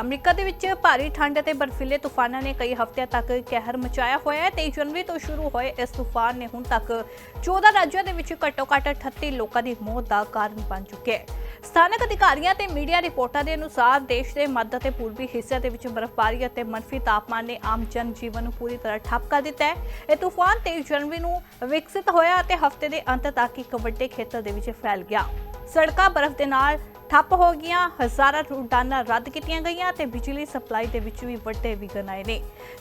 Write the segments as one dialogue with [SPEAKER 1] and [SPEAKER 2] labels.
[SPEAKER 1] America ਦੇ ਵਿੱਚ ਭਾਰੀ ਠੰਡ ਅਤੇ ਬਰਫੀਲੇ ਤੂਫਾਨਾਂ ਨੇ ਕਈ ਹਫ਼ਤਿਆਂ ਤੱਕ ਕਹਿਰ ਮਚਾਇਆ ਹੋਇਆ ਹੈ 23 ਜਨਵਰੀ ਤੋਂ ਸ਼ੁਰੂ ਹੋਏ ਇਸ ਤੂਫਾਨ ਨੇ ਹੁਣ ਤੱਕ 14 ਰਾਜਾਂ ਦੇ ਵਿੱਚ ਘੱਟੋ-ਘੱਟ 38 ਲੋਕਾਂ ਦੀ ਮੌਤ ਦਾ ਕਾਰਨ ਬਣ ਚੁੱਕਿਆ ਹੈ। ਸਥਾਨਕ ਅਧਿਕਾਰੀਆਂ ਤੇ ਮੀਡੀਆ ਰਿਪੋਰਟਾਂ ਦੇ ਅਨੁਸਾਰ ਦੇਸ਼ ਦੇ ਮੱਧ ਅਤੇ ਪੂਰਬੀ ਹਿੱਸਿਆਂ ਦੇ ਵਿੱਚ ਬਰਫ਼ਬਾਰੀ ਅਤੇ ਮਨਫੀ ਤਾਪਮਾਨ ਨੇ ਆਮ ਜਨ ਜੀਵਨ ਨੂੰ ਪੂਰੀ ਤਰ੍ਹਾਂ ਠੱਪ ਕਰ ਦਿੱਤਾ ਹੈ। ਇਹ ਤੂਫਾਨ 23 ਜਨਵਰੀ ਨੂੰ ਵਿਕਸਿਤ ਹੋਇਆ ਅਤੇ ਹਫ਼ਤੇ ਦੇ ਅੰਤ ਤੱਕ ਇੱਕ ਵੱਡੇ ਖੇਤਰ ਦੇ ਵਿੱਚ ਫੈਲ ਗਿਆ। ਸੜਕਾਂ ਬਰਫ਼ ਦੇ ਨਾਲ ਠੱਪ ਹੋ ਗਈਆਂ ਹਜ਼ਾਰਾਂ ਉਡਾਨਾਂ ਰੱਦ ਕੀਤੀਆਂ ਗਈਆਂ ਤੇ ਬਿਜਲੀ ਸਪਲਾਈ ਦੇ ਵਿੱਚ ਵੀ ਵੱਡੇ ਵਿਘਨ ਆਏ ਨੇ।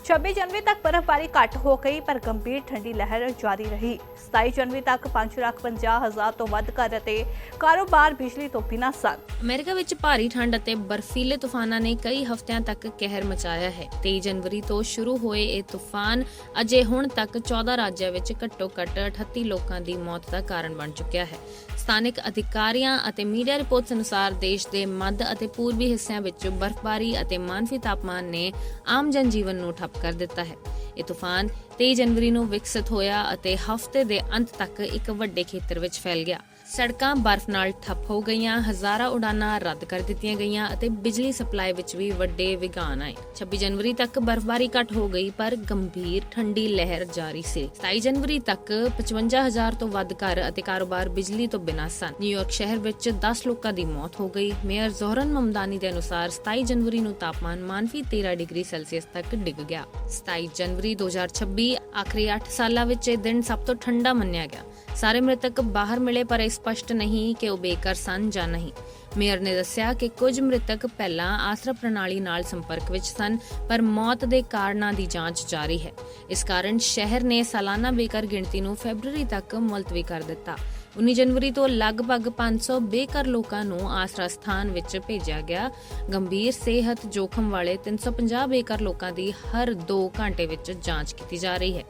[SPEAKER 1] 26 ਜਨਵਰੀ ਤੱਕ ਬਰਫ਼ਬਾਰੀ ਘੱਟ ਹੋ ਗਈ ਪਰ ਗੰਭੀਰ ਠੰਡੀ ਲਹਿਰ ਜਾਰੀ ਰਹੀ। 27 ਜਨਵਰੀ ਤੱਕ 5,50,000 ਤੋਂ ਵੱਧ ਘਰ ਅਤੇ ਕਾਰੋਬਾਰ ਬਿਜਲੀ ਤੋਂ ਬਿਨਾਂ ਸਨ।
[SPEAKER 2] ਅਮਰੀਕਾ ਵਿੱਚ ਭਾਰੀ ਠੰਡ ਅਤੇ ਬਰਫੀਲੇ ਤੂਫਾਨਾਂ ਨੇ ਕਈ ਹਫ਼ਤਿਆਂ ਤੱਕ ਕਹਿਰ ਮਚਾਇਆ ਹੈ। 23 ਜਨਵਰੀ ਤੋਂ ਸ਼ੁਰੂ ਹੋਏ ਇਹ ਤੂਫਾਨ ਅਜੇ ਹੁਣ ਤੱਕ 14 ਰਾਜਾਂ ਵਿੱਚ ਘੱਟੋ-ਘੱਟ 38 ਲੋਕਾਂ ਦੀ ਮੌਤ ਦਾ ਕਾਰਨ ਬਣ ਚੁੱਕਿਆ ਹੈ। ਸਥਾਨਕ ਅਧਿਕਾਰੀਆਂ ਅਤੇ ਮੀਡੀਆ ਰਿਪੋਰਟਸ ਅਨੁਸਾਰ ਦੇਸ਼ ਦੇ ਮੱਧ ਅਤੇ ਪੂਰਬੀ ਹਿੱਸਿਆਂ ਵਿੱਚ ਬਰਫ਼ਬਾਰੀ ਅਤੇ ਮਾਨਫੀ ਤਾਪਮਾਨ ਨੇ ਆਮ ਜਨਜੀਵਨ ਨੂੰ ਠੱਪ ਕਰ ਦਿੱਤਾ ਹੈ। ਇਹ ਤੂਫਾਨ 23 ਜਨਵਰੀ ਨੂੰ ਵਿਕਸਿਤ ਹੋਇਆ ਅਤੇ ਹਫ਼ਤੇ ਦੇ ਅੰਤ ਤੱਕ ਇੱਕ ਵੱਡੇ ਖੇਤਰ ਵਿੱਚ ਫੈਲ ਗਿਆ। ਸੜਕਾਂ ਬਰਫ਼ ਨਾਲ ਠੱਪ ਹੋ ਗਈਆਂ, ਹਜ਼ਾਰਾਂ ਉਡਾਨਾਂ ਰੱਦ ਕਰ ਦਿੱਤੀਆਂ ਗਈਆਂ ਅਤੇ ਬਿਜਲੀ ਸਪਲਾਈ ਵਿੱਚ ਵੀ ਵੱਡੇ ਵਿਘਨ ਆਏ। 26 ਜਨਵਰੀ ਤੱਕ ਬਰਫ਼ਬਾਰੀ ਘੱਟ ਹੋ ਗਈ, ਪਰ ਗੰਭੀਰ ਠੰਡੀ ਲਹਿਰ ਜਾਰੀ ਸੀ। 27 ਜਨਵਰੀ ਤੱਕ 55000 ਤੋਂ ਵੱਧ ਘਰ ਅਤੇ ਕਾਰੋਬਾਰ ਬਿਜਲੀ ਤੋਂ ਬਿਨਾਂ ਸਨ। ਨਿਊਯਾਰਕ ਸ਼ਹਿਰ ਵਿੱਚ 10 ਲੋਕਾਂ ਦੀ ਮੌਤ ਹੋ ਗਈ। ਮੇਅਰ ਜ਼ੋਹਰਨ ਮਮਦਾਨੀ ਦੇ ਅਨੁਸਾਰ 27 ਜਨਵਰੀ ਨੂੰ ਤਾਪਮਾਨ ਮਾਨਫੀ 13 ਡਿਗਰੀ ਸੈਲਸੀਅਸ ਤੱਕ ਡਿੱਗ ਗਿਆ। 27 ਜਨਵਰੀ 2026 ਆਖਰੀ 8 ਸਾਲਾਂ ਵਿੱਚ ਇਹ ਦਿਨ ਸਭ ਤੋਂ ਠੰਡਾ ਮੰਨਿਆ ਗਿਆ। ਸਾਰੇ ਮ੍ਰਿਤਕ ਬਾਹਰ ਮਿਲੇ, ਪਰ ਇਹ ਸਪਸ਼ਟ ਨਹੀਂ ਕਿ ਉਹ ਬੇਘਰ ਸਨ ਜਾਂ ਨਹੀਂ। ਮੇਅਰ ਨੇ ਦੱਸਿਆ ਕਿ ਕੁਝ ਮ੍ਰਿਤਕ ਪਹਿਲਾਂ ਆਸਰਾ ਪ੍ਰਣਾਲੀ ਨਾਲ ਸੰਪਰਕ ਵਿੱਚ ਸਨ, ਪਰ ਮੌਤ ਦੇ ਕਾਰਨਾਂ ਦੀ ਜਾਂਚ ਜਾਰੀ ਹੈ। ਇਸ ਕਾਰਨ ਸ਼ਹਿਰ ਨੇ ਸਾਲਾਨਾ ਬੇਘਰ ਗਿਣਤੀ ਨੂੰ ਫੈਬਰੂਅਰੀ ਤੱਕ ਮੁਲਤਵੀ ਕਰ ਦਿੱਤਾ। 19 ਜਨਵਰੀ ਤੋਂ ਲਗਭਗ 500 ਬੇਕਰ ਲੋਕਾਂ ਨੂੰ ਆਸਰਾ ਸਥਾਨ ਵਿੱਚ ਭੇਜਿਆ ਗਿਆ। ਗੰਭੀਰ ਸਿਹਤ ਜੋਖਮ ਵਾਲੇ 350 ਬੇਕਰ ਲੋਕਾਂ ਦੀ ਹਰ 2 ਘੰਟੇ ਵਿੱਚ ਜਾਂਚ ਕੀਤੀ ਜਾ ਰਹੀ ਹੈ।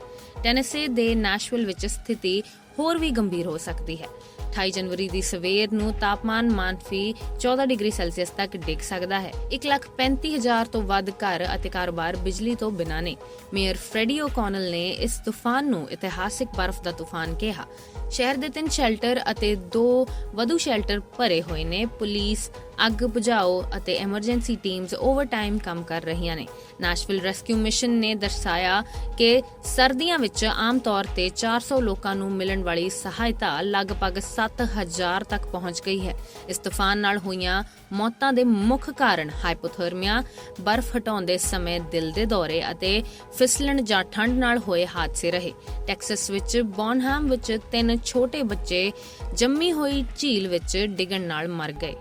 [SPEAKER 2] ਟੈਨੇਸੀ ਦੇ ਨੈਸ਼ਵਿਲ ਵਿੱਚ ਸਥਿਤੀ ਹੋਰ ਵੀ ਗੰਭੀਰ ਹੋ ਸਕਦੀ ਹੈ। 28 ਜਨਵਰੀ ਦੀ ਸਵੇਰ ਨੂੰ ਤਾਪਮਾਨ ਮਾਨਫੀ 14 ਡਿਗਰੀ ਸੈਲਸੀਅਸ ਤੱਕ ਡਿੱਗ ਸਕਦਾ ਹੈ। 135000 ਤੋਂ ਵੱਧ ਘਰ ਅਤੇ ਕਾਰੋਬਾਰ ਬਿਜਲੀ ਤੋਂ ਬਿਨਾਂ ਨੇ। ਮੇਅਰ ਫ੍ਰੈਡੀ ਓਕਨਲ ਨੇ ਇਸ ਤੂਫਾਨ ਨੂੰ ਇਤਿਹਾਸਿਕ ਬਰਫ਼ ਦਾ ਤੂਫਾਨ ਕਿਹਾ। ਸ਼ਹਿਰ ਦੇ ਤਿੰਨ ਸ਼ੈਲਟਰ ਅਤੇ ਦੋ ਵਧੂ ਸ਼ੈਲਟਰ ਭਰੇ ਹੋਏ ਨੇ। ਪੁਲਿਸ, ਅੱਗ ਬੁਝਾਓ ਅਤੇ ਐਮਰਜੈਂਸੀ ਟੀਮਸ ਓਵਰਟਾਈਮ ਕੰਮ ਕਰ ਰਹੀਆਂ ਨੇ। ਨੈਸ਼ਵਿਲ ਰੈਸਕਿਊ ਮਿਸ਼ਨ ਨੇ ਦਰਸਾਇਆ ਕਿ ਸਰਦੀਆਂ ਵਿੱਚ ਆਮ ਤੌਰ ਤੇ 400 ਲੋਕਾਂ ਨੂੰ ਮਿਲਣ ਵਾਲੀ ਸਹਾਇਤਾ ਲਗਭਗ 7000 ਤੱਕ ਪਹੁੰਚ ਗਈ ਹੈ। ਇਸ ਤੂਫਾਨ ਨਾਲ ਹੋਈਆਂ ਮੌਤਾਂ ਦੇ ਮੁੱਖ ਕਾਰਨ ਹਾਈਪੋਥਰਮੀਆ, ਬਰਫ਼ ਹਟਾਉਂਦੇ ਸਮੇਂ ਦਿਲ ਦੇ ਦੌਰੇ ਅਤੇ ਫਿਸਲਣ ਜਾਂ ਠੰਡ ਨਾਲ ਹੋਏ ਹਾਦਸੇ ਰਹੇ। ਟੈਕਸਸ ਵਿੱਚ ਬੌਨਹੈਮ ਵਿੱਚ ਤਿੰਨ ਛੋਟੇ ਬੱਚੇ ਜੰਮੀ ਹੋਈ ਝੀਲ ਵਿੱਚ ਡਿੱਗਣ ਨਾਲ ਮਰ ਗਏ।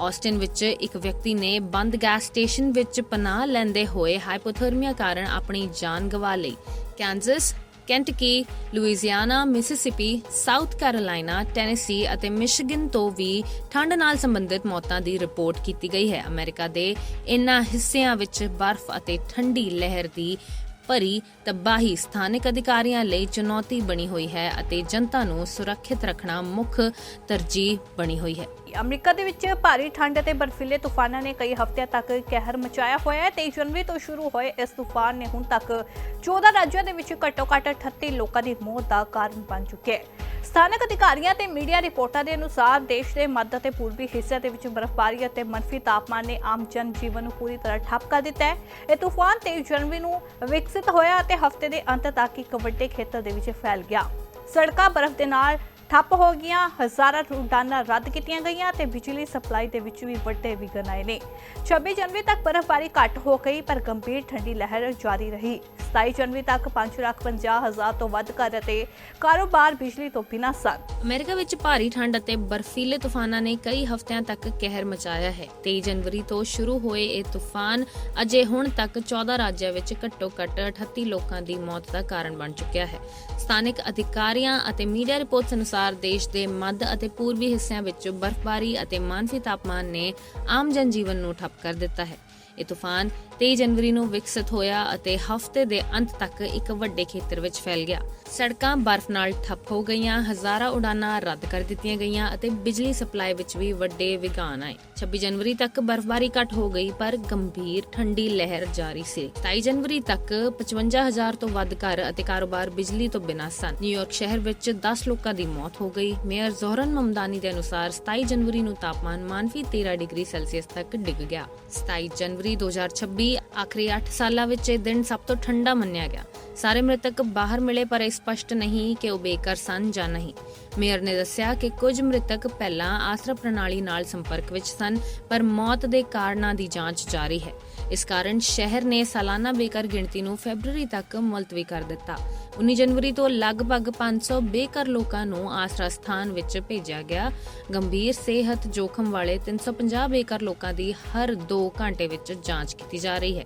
[SPEAKER 2] ਆਸਟਿਨ ਵਿੱਚ ਇੱਕ ਵਿਅਕਤੀ ਨੇ ਬੰਦ ਗੈਸ ਸਟੇਸ਼ਨ ਵਿੱਚ ਪਨਾਹ ਲੈਂਦੇ ਹੋਏ ਹਾਈਪੋਥਰਮੀਆ ਕਾਰਨ ਆਪਣੀ ਜਾਨ ਗਵਾ ਲਈ। Kansas, Kentucky Louisiana Mississippi, South Carolina, Tennessee ਅਤੇ ਮਿਸ਼ਿਗਨ ਤੋਂ ਵੀ ਠੰਡ ਨਾਲ ਸੰਬੰਧਿਤ ਮੌਤਾਂ ਦੀ ਰਿਪੋਰਟ ਕੀਤੀ ਗਈ ਹੈ। ਅਮਰੀਕਾ ਦੇ ਇਨ੍ਹਾਂ ਹਿੱਸਿਆਂ ਵਿੱਚ ਬਰਫ਼ ਅਤੇ ਠੰਡੀ ਲਹਿਰ ਦੀ ਭਰੀ ਤਬਾਹੀ ਸਥਾਨਕ ਅਧਿਕਾਰੀਆਂ ਲਈ ਚੁਣੌਤੀ ਬਣੀ ਹੋਈ ਹੈ ਅਤੇ ਜਨਤਾ ਨੂੰ ਸੁਰੱਖਿਅਤ ਰੱਖਣਾ ਮੁੱਖ ਤਰਜੀਹ ਬਣੀ ਹੋਈ ਹੈ।
[SPEAKER 1] ਅਮਰੀਕਾ ਦੇ ਵਿੱਚ ਭਾਰੀ ਠੰਡ ਅਤੇ ਬਰਫੀਲੇ ਤੂਫਾਨਾਂ ਨੇ ਕਈ ਹਫ਼ਤਿਆਂ ਤੱਕ ਕਹਿਰ ਮਚਾਇਆ ਹੋਇਆ ਹੈ 23 ਜਨਵਰੀ ਤੋਂ ਸ਼ੁਰੂ ਹੋਏ ਇਸ ਤੂਫਾਨ ਨੇ ਹੁਣ ਤੱਕ 14 ਰਾਜਾਂ ਦੇ ਵਿੱਚ ਘੱਟੋ-ਘੱਟ 38 ਲੋਕਾਂ ਦੀ ਮੌਤ ਦਾ ਕਾਰਨ ਬਣ ਚੁੱਕਿਆ ਹੈ। ਸਥਾਨਕ ਅਧਿਕਾਰੀਆਂ ਤੇ ਮੀਡੀਆ ਰਿਪੋਰਟਾਂ ਦੇ ਅਨੁਸਾਰ ਦੇਸ਼ ਦੇ ਮੱਧ ਅਤੇ ਪੂਰਬੀ ਹਿੱਸਿਆਂ ਦੇ ਵਿੱਚ ਬਰਫ਼ਬਾਰੀ ਅਤੇ ਮਨਫੀ ਤਾਪਮਾਨ ਨੇ ਆਮ ਜਨ ਜੀਵਨ ਨੂੰ ਪੂਰੀ ਤਰ੍ਹਾਂ ਠੱਪ ਕਰ ਦਿੱਤਾ ਹੈ। ਇਹ ਤੂਫਾਨ 23 ਜਨਵਰੀ ਨੂੰ ਵਿਕਸਿਤ ਹੋਇਆ ਅਤੇ ਹਫ਼ਤੇ ਦੇ ਅੰਤ ਤੱਕ ਇੱਕ ਵੱਡੇ ਖੇਤਰ ਦੇ ਵਿੱਚ ਫੈਲ ਗਿਆ। ਸੜਕਾਂ ਬਰਫ਼ ਦੇ ਨਾਲ ਠੱਪ ਹੋ ਗਈਆਂ ਹਜ਼ਾਰਾਂ ਉਡਾਨਾਂ ਰੱਦ ਕੀਤੀਆਂ ਗਈਆਂ ਤੇ ਬਿਜਲੀ ਸਪਲਾਈ ਦੇ ਵਿੱਚ ਵੀ ਵੱਡੇ ਵਿਘਨ ਆਏ ਨੇ। 26 ਜਨਵਰੀ ਤੱਕ ਬਰਫ਼ਬਾਰੀ ਘੱਟ ਹੋ ਗਈ ਪਰ ਗੰਭੀਰ ਠੰਡੀ ਲਹਿਰ ਜਾਰੀ ਰਹੀ। 27 ਜਨਵਰੀ ਤੱਕ 5,50,000 ਤੋਂ ਵੱਧ ਘਰ ਅਤੇ ਕਾਰੋਬਾਰ ਬਿਜਲੀ ਤੋਂ ਬਿਨਾਂ ਸਨ।
[SPEAKER 2] ਅਮਰੀਕਾ ਵਿੱਚ ਭਾਰੀ ਠੰਡ ਅਤੇ ਬਰਫੀਲੇ ਤੂਫਾਨਾਂ ਨੇ ਕਈ ਹਫ਼ਤਿਆਂ ਤੱਕ ਕਹਿਰ ਮਚਾਇਆ ਹੈ। 23 ਜਨਵਰੀ ਤੋਂ ਸ਼ੁਰੂ ਹੋਏ ਇਹ ਤੂਫਾਨ ਅਜੇ ਹੁਣ ਤੱਕ 14 ਰਾਜਾਂ ਵਿੱਚ ਘੱਟੋ-ਘੱਟ 38 ਲੋਕਾਂ ਦੀ ਮੌਤ ਦਾ ਕਾਰਨ ਬਣ ਚੁੱਕਿਆ ਹੈ। ਸਥਾਨਕ ਅਧਿਕਾਰੀਆਂ ਅਤੇ ਮੀਡੀਆ ਰਿਪੋਰਟਸ ਅਨੁਸਾਰ ਦੇਸ਼ ਦੇ ਮੱਧ ਅਤੇ ਪੂਰਬੀ ਹਿੱਸਿਆਂ ਵਿੱਚ ਬਰਫ਼ਬਾਰੀ ਅਤੇ ਮਾਨਸੀ ਤਾਪਮਾਨ ਨੇ ਆਮ ਜਨਜੀਵਨ ਨੂੰ ਠੱਪ ਕਰ ਦਿੱਤਾ ਹੈ। ਇਹ ਤੂਫਾਨ 23 ਜਨਵਰੀ ਨੂੰ ਵਿਕਸਿਤ ਹੋਇਆ ਅਤੇ ਹਫ਼ਤੇ ਦੇ ਅੰਤ ਤੱਕ ਇੱਕ ਵੱਡੇ ਖੇਤਰ ਵਿੱਚ ਫੈਲ ਗਿਆ। ਸੜਕਾਂ ਬਰਫ਼ ਨਾਲ ਠੱਪ ਹੋ ਗਈਆਂ, ਹਜ਼ਾਰਾਂ ਉਡਾਨਾਂ ਰੱਦ ਕਰ ਦਿੱਤੀਆਂ ਗਈਆਂ ਅਤੇ ਬਿਜਲੀ ਸਪਲਾਈ ਵਿੱਚ ਵੀ ਵੱਡੇ ਵਿਘਨ ਆਏ। 26 ਜਨਵਰੀ ਤੱਕ ਬਰਫ਼ਬਾਰੀ ਘਟ ਹੋ ਗਈ, ਪਰ ਗੰਭੀਰ ਠੰਡੀ ਲਹਿਰ ਜਾਰੀ ਸੀ। 27 ਜਨਵਰੀ ਤੱਕ 55000 ਤੋਂ ਵੱਧ ਘਰ ਅਤੇ ਕਾਰੋਬਾਰ ਬਿਜਲੀ ਤੋਂ ਬਿਨਾਂ ਸਨ। ਨਿਊਯਾਰਕ ਸ਼ਹਿਰ ਵਿੱਚ 10 ਲੋਕਾਂ ਦੀ ਮੌਤ ਹੋ ਗਈ। ਮੇਅਰ ਜ਼ੋਹਰਨ ਮਮਦਾਨੀ ਦੇ ਅਨੁਸਾਰ 27 ਜਨਵਰੀ ਨੂੰ ਤਾਪਮਾਨ ਮਾਨਫੀ 13 ਡਿਗਰੀ ਸੈਲਸੀਅਸ ਤੱਕ ਡਿੱਗ ਗਿਆ। 27 ਜਨਵਰੀ 2026 ਆਖਰੀ 8 ਸਾਲਾਂ ਵਿੱਚ ਇਹ ਦਿਨ ਸਭ ਤੋਂ ਠੰਡਾ ਮੰਨਿਆ ਗਿਆ। ਸਾਰੇ ਮ੍ਰਿਤਕ ਬਾਹਰ ਮਿਲੇ, ਪਰ ਇਹ ਸਪਸ਼ਟ ਨਹੀਂ ਕਿ ਉਹ ਬੇਘਰ ਸਨ ਜਾਂ ਨਹੀਂ। ਮੇਅਰ ਨੇ ਦੱਸਿਆ ਕਿ ਕੁਝ ਮ੍ਰਿਤਕ ਪਹਿਲਾਂ ਆਸਰਾ ਪ੍ਰਣਾਲੀ ਨਾਲ ਸੰਪਰਕ ਵਿੱਚ ਸਨ, ਪਰ ਮੌਤ ਦੇ ਕਾਰਨਾਂ ਦੀ ਜਾਂਚ ਜਾਰੀ ਹੈ। ਇਸ ਕਾਰਨ ਸ਼ਹਿਰ ਨੇ ਸਾਲਾਨਾ ਬੇਘਰ ਗਿਣਤੀ ਨੂੰ ਫੈਬਰੂਅਰੀ ਤੱਕ ਮੁਲਤਵੀ ਕਰ ਦਿੱਤਾ। 19 ਜਨਵਰੀ ਤੋਂ ਲਗਭਗ 500 ਬੇਘਰ ਲੋਕਾਂ ਨੂੰ ਆਸਰਾ ਸਥਾਨ ਵਿੱਚ ਭੇਜਿਆ ਗਿਆ। ਗੰਭੀਰ ਸਿਹਤ ਜੋਖਮ ਵਾਲੇ 350 ਬੇਘਰ ਲੋਕਾਂ ਦੀ ਹਰ 2 ਘੰਟੇ ਵਿੱਚ ਜਾਂਚ ਕੀਤੀ ਜਾ ਰਹੀ ਹੈ।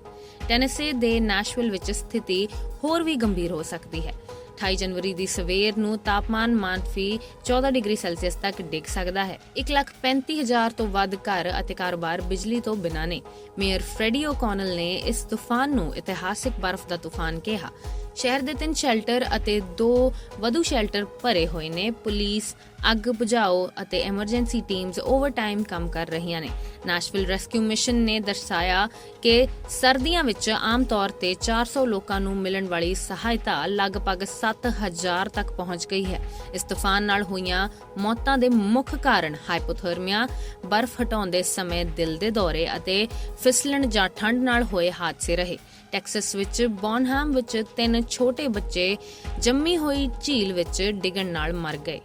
[SPEAKER 2] ਟੈਨੇਸੀ ਦੇ ਨੈਸ਼ਵਿਲ ਵਿੱਚ ਸਥਿਤੀ ਹੋਰ ਵੀ ਗੰਭੀਰ ਹੋ ਸਕਦੀ ਹੈ। 28 ਜਨਵਰੀ ਦੀ ਸਵੇਰ ਨੂੰ ਤਾਪਮਾਨ ਮਾਨਫੀ 14 ਡਿਗਰੀ ਸੈਲਸੀਅਸ ਤੱਕ ਡਿੱਗ ਸਕਦਾ ਹੈ। 135000 ਤੋਂ ਵੱਧ ਘਰ ਅਤੇ ਕਾਰੋਬਾਰ ਬਿਜਲੀ ਤੋਂ ਬਿਨਾਂ ਨੇ। ਮੇਅਰ ਫ੍ਰੈਡੀ ਓਕਨਲ ਨੇ ਇਸ ਤੂਫਾਨ ਨੂੰ ਇਤਿਹਾਸਿਕ ਬਰਫ਼ ਦਾ ਤੂਫਾਨ ਕਿਹਾ। ਸ਼ਹਿਰ ਦੇ ਤਿੰਨ ਸ਼ੈਲਟਰ ਅਤੇ ਦੋ ਵਧੂ ਸ਼ੈਲਟਰ ਭਰੇ ਹੋਏ ਨੇ। ਪੁਲਿਸ, ਅੱਗ ਬੁਝਾਓ ਅਤੇ ਐਮਰਜੈਂਸੀ ਟੀਮਸ ਓਵਰਟਾਈਮ ਕੰਮ ਕਰ ਰਹੀਆਂ ਨੇ। ਨੈਸ਼ਵਿਲ ਰੈਸਕਿਊ ਮਿਸ਼ਨ ਨੇ ਦਰਸਾਇਆ ਕਿ ਸਰਦੀਆਂ ਵਿੱਚ ਆਮ ਤੌਰ ਤੇ 400 ਲੋਕਾਂ ਨੂੰ ਮਿਲਣ ਵਾਲੀ ਸਹਾਇਤਾ ਲਗਭਗ 7000 ਤੱਕ ਪਹੁੰਚ ਗਈ ਹੈ। ਇਸ ਤੂਫਾਨ ਨਾਲ ਹੋਈਆਂ ਮੌਤਾਂ ਦੇ ਮੁੱਖ ਕਾਰਨ ਹਾਈਪੋਥਰਮੀਆ, ਬਰਫ਼ ਹਟਾਉਂਦੇ ਸਮੇਂ ਦਿਲ ਦੇ ਦੌਰੇ ਅਤੇ ਫਿਸਲਣ ਜਾਂ ਠੰਡ ਨਾਲ ਹੋਏ ਹਾਦਸੇ ਰਹੇ। ਟੈਕਸਸ ਵਿੱਚ ਬੌਨਹੈਮ ਵਿੱਚ ਤਿੰਨ ਛੋਟੇ ਬੱਚੇ ਜੰਮੀ ਹੋਈ ਝੀਲ ਵਿੱਚ ਡਿੱਗਣ ਨਾਲ ਮਰ ਗਏ।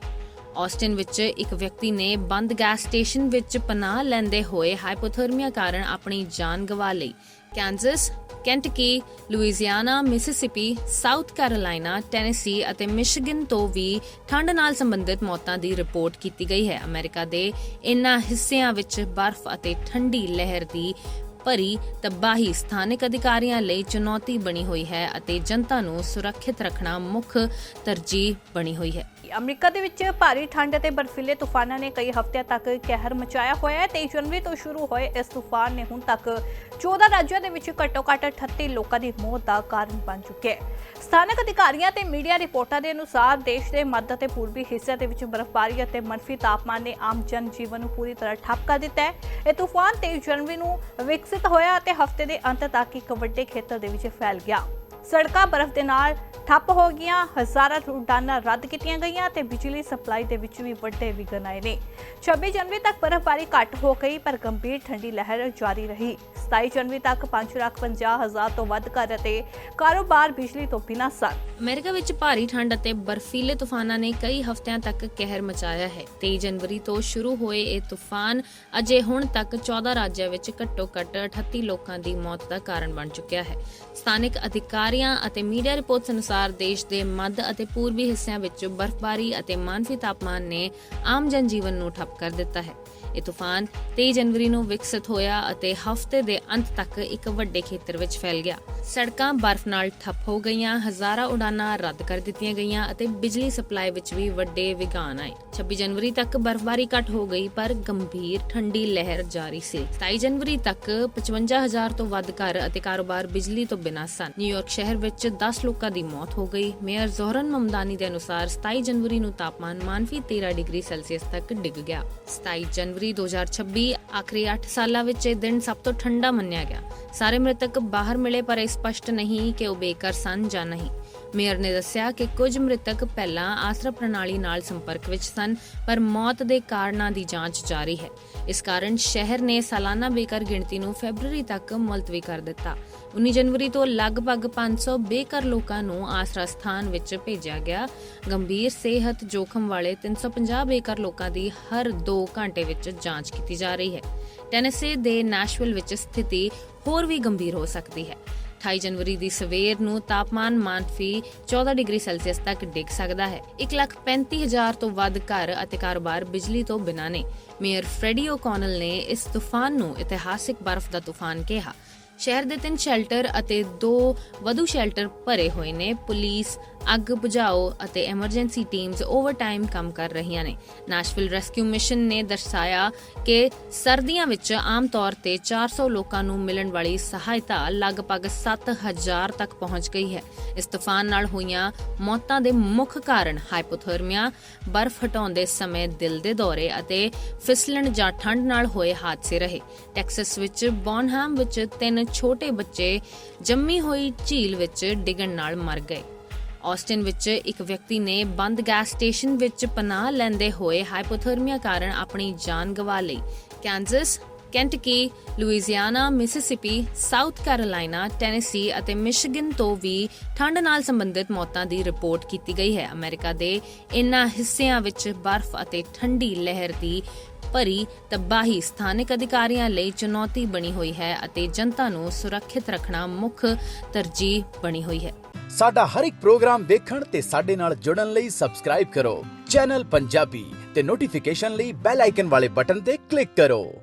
[SPEAKER 2] ਆਸਟਿਨ ਵਿੱਚ ਇੱਕ ਵਿਅਕਤੀ ਨੇ ਬੰਦ ਗੈਸ ਸਟੇਸ਼ਨ ਵਿੱਚ ਪਨਾਹ ਲੈਂਦੇ ਹੋਏ ਹਾਈਪੋਥਰਮੀਆ ਕਾਰਨ ਆਪਣੀ ਜਾਨ ਗਵਾ ਲਈ। Kansas, Kentucky Louisiana Mississippi, South Carolina, Tennessee ਅਤੇ ਮਿਸ਼ਿਗਨ ਤੋਂ ਵੀ ਠੰਡ ਨਾਲ ਸੰਬੰਧਿਤ ਮੌਤਾਂ ਦੀ ਰਿਪੋਰਟ ਕੀਤੀ ਗਈ ਹੈ। ਅਮਰੀਕਾ ਦੇ ਇਨ੍ਹਾਂ ਹਿੱਸਿਆਂ ਵਿੱਚ ਬਰਫ਼ ਅਤੇ ਠੰਡੀ ਲਹਿਰ ਦੀ ਭਰੀ ਤਬਾਹੀ ਸਥਾਨਕ ਅਧਿਕਾਰੀਆਂ ਲਈ ਚੁਣੌਤੀ ਬਣੀ ਹੋਈ ਹੈ ਅਤੇ ਜਨਤਾ ਨੂੰ ਸੁਰੱਖਿਅਤ ਰੱਖਣਾ ਮੁੱਖ ਤਰਜੀਹ ਬਣੀ ਹੋਈ ਹੈ।
[SPEAKER 1] ਅਮਰੀਕਾ ਦੇ ਵਿੱਚ ਭਾਰੀ ਠੰਡ ਅਤੇ ਬਰਫੀਲੇ ਤੂਫਾਨਾਂ ਨੇ ਕਈ ਹਫ਼ਤਿਆਂ ਤੱਕ ਕਹਿਰ ਮਚਾਇਆ ਹੋਇਆ ਹੈ 23 ਜਨਵਰੀ ਤੋਂ ਸ਼ੁਰੂ ਹੋਏ ਇਸ ਤੂਫਾਨ ਨੇ ਹੁਣ ਤੱਕ 14 ਰਾਜਾਂ ਦੇ ਵਿੱਚ ਘੱਟੋ-ਘੱਟ 38 ਲੋਕਾਂ ਦੀ ਮੌਤ ਦਾ ਕਾਰਨ ਬਣ ਚੁੱਕਿਆ ਹੈ। ਸਥਾਨਕ ਅਧਿਕਾਰੀਆਂ ਤੇ ਮੀਡੀਆ ਰਿਪੋਰਟਾਂ ਦੇ ਅਨੁਸਾਰ ਦੇਸ਼ ਦੇ ਮੱਧ ਅਤੇ ਪੂਰਬੀ ਹਿੱਸਿਆਂ ਦੇ ਵਿੱਚ ਬਰਫ਼ਬਾਰੀ ਅਤੇ ਮਨਫੀ ਤਾਪਮਾਨ ਨੇ ਆਮ ਜਨ ਜੀਵਨ ਨੂੰ ਪੂਰੀ ਤਰ੍ਹਾਂ ਠੱਪ ਕਰ ਦਿੱਤਾ ਹੈ। ਇਹ ਤੂਫਾਨ 23 ਜਨਵਰੀ ਨੂੰ ਵਿਕਸਿਤ ਹੋਇਆ ਅਤੇ ਹਫ਼ਤੇ ਦੇ ਅੰਤ ਤੱਕ ਇੱਕ ਵੱਡੇ ਖੇਤਰ ਦੇ ਵਿੱਚ ਫੈਲ ਗਿਆ। ਸੜਕਾਂ ਬਰਫ਼ ਦੇ ਨਾਲ ਠੱਪ ਹੋ ਗਈਆਂ ਹਜ਼ਾਰਾਂ ਉਡਾਨਾਂ ਰੱਦ ਕੀਤੀਆਂ ਗਈਆਂ ਤੇ ਬਿਜਲੀ ਸਪਲਾਈ ਦੇ ਵਿੱਚ ਵੀ ਵੱਡੇ ਵਿਘਨ ਆਏ ਨੇ। 26 ਜਨਵਰੀ ਤੱਕ ਬਰਫ਼ਬਾਰੀ ਘੱਟ ਹੋ ਗਈ ਪਰ ਗੰਭੀਰ ਠੰਡੀ ਲਹਿਰ ਜਾਰੀ ਰਹੀ। 27 ਜਨਵਰੀ ਤੱਕ 5,50,000 ਤੋਂ ਵੱਧ ਘਰ ਅਤੇ ਕਾਰੋਬਾਰ ਬਿਜਲੀ ਤੋਂ ਬਿਨਾਂ ਸਨ।
[SPEAKER 2] ਅਮਰੀਕਾ ਵਿੱਚ ਭਾਰੀ ਠੰਡ ਅਤੇ ਬਰਫੀਲੇ ਤੂਫਾਨਾਂ ਨੇ ਕਈ ਹਫ਼ਤਿਆਂ ਤੱਕ ਕਹਿਰ ਮਚਾਇਆ ਹੈ। 23 ਜਨਵਰੀ ਤੋਂ ਸ਼ੁਰੂ ਹੋਏ ਇਹ ਤੂਫਾਨ ਅਜੇ ਹੁਣ ਤੱਕ 14 ਰਾਜਾਂ ਵਿੱਚ ਘੱਟੋ-ਘੱਟ 38 ਲੋਕਾਂ ਦੀ ਮੌਤ ਦਾ ਕਾਰਨ ਬਣ ਚੁੱਕਿਆ ਹੈ। ਸਥਾਨਕ ਅਧਿਕਾਰੀਆਂ ਅਤੇ ਮੀਡੀਆ ਰਿਪੋਰਟਸ ਅਨੁਸਾਰ ਦੇਸ਼ ਦੇ ਮੱਧ ਅਤੇ ਪੂਰਬੀ ਹਿੱਸਿਆਂ ਵਿੱਚ ਬਰਫ਼ਬਾਰੀ ਅਤੇ ਮਾਨਫੀ ਤਾਪਮਾਨ ਨੇ ਆਮ ਜਨਜੀਵਨ ਨੂੰ ਠੱਪ ਕਰ ਦਿੱਤਾ ਹੈ। ਇਹ ਤੂਫਾਨ 23 ਜਨਵਰੀ ਨੂੰ ਵਿਕਸਿਤ ਹੋਇਆ ਅਤੇ ਹਫ਼ਤੇ ਦੇ ਅੰਤ ਤੱਕ ਇੱਕ ਵੱਡੇ ਖੇਤਰ ਵਿੱਚ ਫੈਲ ਗਿਆ। ਸੜਕਾਂ ਬਰਫ਼ ਨਾਲ ਠੱਪ ਹੋ ਗਈਆਂ, ਹਜ਼ਾਰਾਂ ਉਡਾਨਾਂ ਰੱਦ ਕਰ ਦਿੱਤੀਆਂ ਗਈਆਂ ਅਤੇ ਬਿਜਲੀ ਸਪਲਾਈ ਵਿੱਚ ਵੀ ਵੱਡੇ ਵਿਘਨ ਆਏ। 26 ਜਨਵਰੀ ਤੱਕ ਬਰਫ਼ਬਾਰੀ ਘਟ ਹੋ ਗਈ, ਪਰ ਗੰਭੀਰ ਠੰਡੀ ਲਹਿਰ ਜਾਰੀ ਸੀ। 27 ਜਨਵਰੀ ਤੱਕ 55000 ਤੋਂ ਵੱਧ ਘਰ ਅਤੇ ਕਾਰੋਬਾਰ ਬਿਜਲੀ ਤੋਂ ਬਿਨਾਂ ਸਨ। ਨਿਊਯਾਰਕ ਸ਼ਹਿਰ ਵਿੱਚ 10 ਲੋਕਾਂ ਦੀ ਮੌਤ ਹੋ ਗਈ। ਮੇਅਰ ਜ਼ੋਹਰਨ ਮਮਦਾਨੀ ਦੇ ਅਨੁਸਾਰ 27 ਜਨਵਰੀ ਨੂੰ ਤਾਪਮਾਨ ਮਾਨਫੀ 13 ਡਿਗਰੀ ਸੈਲਸੀਅਸ ਤੱਕ ਡਿੱਗ ਗਿਆ। 27 ਜਨਵਰੀ 2026 ਆਖਰੀ 8 ਸਾਲਾਂ ਵਿੱਚ ਇਹ ਦਿਨ ਸਭ ਤੋਂ ਠੰਡਾ ਮੰਨਿਆ ਗਿਆ। ਸਾਰੇ ਮ੍ਰਿਤਕ ਬਾਹਰ ਮਿਲੇ ਪਰ ਇਹ ਸਪਸ਼ਟ ਨਹੀਂ ਕਿ ਉਹ ਬੇਘਰ ਸਨ ਜਾਂ ਨਹੀਂ। ਮੇਅਰ ਨੇ ਦੱਸਿਆ ਕਿ ਕੁਝ ਮ੍ਰਿਤਕ ਪਹਿਲਾਂ ਆਸਰਾ ਪ੍ਰਣਾਲੀ ਨਾਲ ਸੰਪਰਕ ਵਿੱਚ ਸਨ, ਪਰ ਮੌਤ ਦੇ ਕਾਰਨਾਂ ਦੀ ਜਾਂਚ ਜਾਰੀ ਹੈ। ਇਸ ਕਾਰਨ ਸ਼ਹਿਰ ਨੇ ਸਾਲਾਨਾ ਬੇਘਰ ਗਿਣਤੀ ਨੂੰ ਫੈਬਰੂਅਰੀ ਤੱਕ ਮੁਲਤਵੀ ਕਰ ਦਿੱਤਾ। 19 ਜਨਵਰੀ ਤੋਂ ਲਗਭਗ 500 ਬੇਘਰ ਲੋਕਾਂ ਨੂੰ ਆਸਰਾ ਸਥਾਨ ਵਿੱਚ ਭੇਜਿਆ ਗਿਆ। ਗੰਭੀਰ ਸਿਹਤ ਜੋਖਮ ਵਾਲੇ 350 ਬੇਘਰ ਲੋਕਾਂ ਦੀ ਹਰ 2 ਘੰਟੇ ਵਿੱਚ ਜਾਂਚ ਕੀਤੀ ਜਾ ਰਹੀ ਹੈ। ਟੈਨੇਸੀ ਦੇ ਨੈਸ਼ਵਿਲ ਵਿੱਚ ਸਥਿਤੀ ਹੋਰ ਵੀ ਗੰਭੀਰ ਹੋ ਸਕਦੀ ਹੈ। 28 ਜਨਵਰੀ ਦੀ ਸਵੇਰ ਨੂੰ ਤਾਪਮਾਨ ਮਾਨਫੀ 14 ਡਿਗਰੀ ਸੈਲਸੀਅਸ ਤੱਕ ਡਿੱਗ ਸਕਦਾ ਹੈ। 135000 ਤੋਂ ਵੱਧ ਘਰ ਅਤੇ ਕਾਰੋਬਾਰ ਬਿਜਲੀ ਤੋਂ ਬਿਨਾਂ ਨੇ। ਮੇਅਰ ਫ੍ਰੈਡੀ ਓਕਨਲ ਨੇ ਇਸ ਤੂਫਾਨ ਨੂੰ ਇਤਿਹਾਸਿਕ ਬਰਫ਼ ਦਾ ਤੂਫਾਨ ਕਿਹਾ। ਸ਼ਹਿਰ ਦੇ ਤਿੰਨ ਸ਼ੈਲਟਰ ਅਤੇ ਦੋ ਵਧੂ ਸ਼ੈਲਟਰ ਭਰੇ ਹੋਏ ਨੇ। ਪੁਲਿਸ, ਅੱਗ ਬੁਝਾਓ ਅਤੇ ਐਮਰਜੈਂਸੀ ਟੀਮਸ ਓਵਰਟਾਈਮ ਕੰਮ ਕਰ ਰਹੀਆਂ ਨੇ। ਨੈਸ਼ਵਿਲ ਰੈਸਕਿਊ ਮਿਸ਼ਨ ਨੇ ਦਰਸਾਇਆ ਕਿ ਸਰਦੀਆਂ ਵਿੱਚ ਆਮ ਤੌਰ ਤੇ 400 ਲੋਕਾਂ ਨੂੰ ਮਿਲਣ ਵਾਲੀ ਸਹਾਇਤਾ ਲਗਭਗ 7000 ਤੱਕ ਪਹੁੰਚ ਗਈ ਹੈ। ਇਸ ਤੂਫਾਨ ਨਾਲ ਹੋਈਆਂ ਮੌਤਾਂ ਦੇ ਮੁੱਖ ਕਾਰਨ ਹਾਈਪੋਥਰਮੀਆ, ਬਰਫ਼ ਹਟਾਉਂਦੇ ਸਮੇਂ ਦਿਲ ਦੇ ਦੌਰੇ ਅਤੇ ਫਿਸਲਣ ਜਾਂ ਠੰਡ ਨਾਲ ਹੋਏ ਹਾਦਸੇ ਰਹੇ। ਟੈਕਸਸ ਵਿੱਚ ਬੌਨਹਮ ਵਿੱਚ ਤਿੰਨ ਛੋਟੇ ਬੱਚੇ ਜੰਮੀ ਹੋਈ ਝੀਲ ਵਿੱਚ ਡਿੱਗਣ ਨਾਲ ਮਰ ਗਏ। ਆਸਟਿਨ ਵਿੱਚ ਇੱਕ ਵਿਅਕਤੀ ਨੇ ਬੰਦ ਗੈਸ ਸਟੇਸ਼ਨ ਵਿੱਚ ਪਨਾਹ ਲੈਂਦੇ ਹੋਏ ਹਾਈਪੋਥਰਮੀਆ ਕਾਰਨ ਆਪਣੀ ਜਾਨ ਗਵਾ ਲਈ। Kansas Kentucky Louisiana Mississippi South Carolina Tennessee ਅਤੇ ਮਿਸ਼ੀਗਨ ਤੋਂ ਵੀ ਠੰਡ ਨਾਲ ਸੰਬੰਧਿਤ ਮੌਤਾਂ ਦੀ ਰਿਪੋਰਟ ਕੀਤੀ ਗਈ ਹੈ। ਅਮਰੀਕਾ ਦੇ ਇਨ੍ਹਾਂ ਹਿੱਸਿਆਂ ਵਿੱਚ ਬਰਫ਼ ਅਤੇ ਠੰਡੀ ਲਹਿਰ ਦੀ ਭਰੀ, ਤਬਾਹੀ ਸਥਾਨਕ ਅਧਿਕਾਰੀਆਂ ਲਈ ਚੁਣੌਤੀ ਬਣੀ ਹੋਈ ਹੈ ਅਤੇ ਜਨਤਾ ਨੂੰ ਸੁਰੱਖਿਅਤ ਰੱਖਣਾ ਮੁੱਖ ਤਰਜੀਹ ਬਣੀ ਹੋਈ ਹੈ।
[SPEAKER 3] ਸਾਡਾ ਹਰ ਇੱਕ ਪ੍ਰੋਗਰਾਮ ਦੇਖਣ ਤੇ ਸਾਡੇ ਨਾਲ ਜੁੜਨ ਲਈ ਸਬਸਕ੍ਰਾਈਬ ਕਰੋ। ਚੈਨਲ ਪੰਜਾਬੀ ਤੇ ਨੋਟੀਫਿਕੇਸ਼ਨ ਲਈ ਬੈਲ ਆਈਕਨ ਵਾਲੇ ਬਟਨ ਤੇ ਕਲਿੱਕ ਕਰੋ।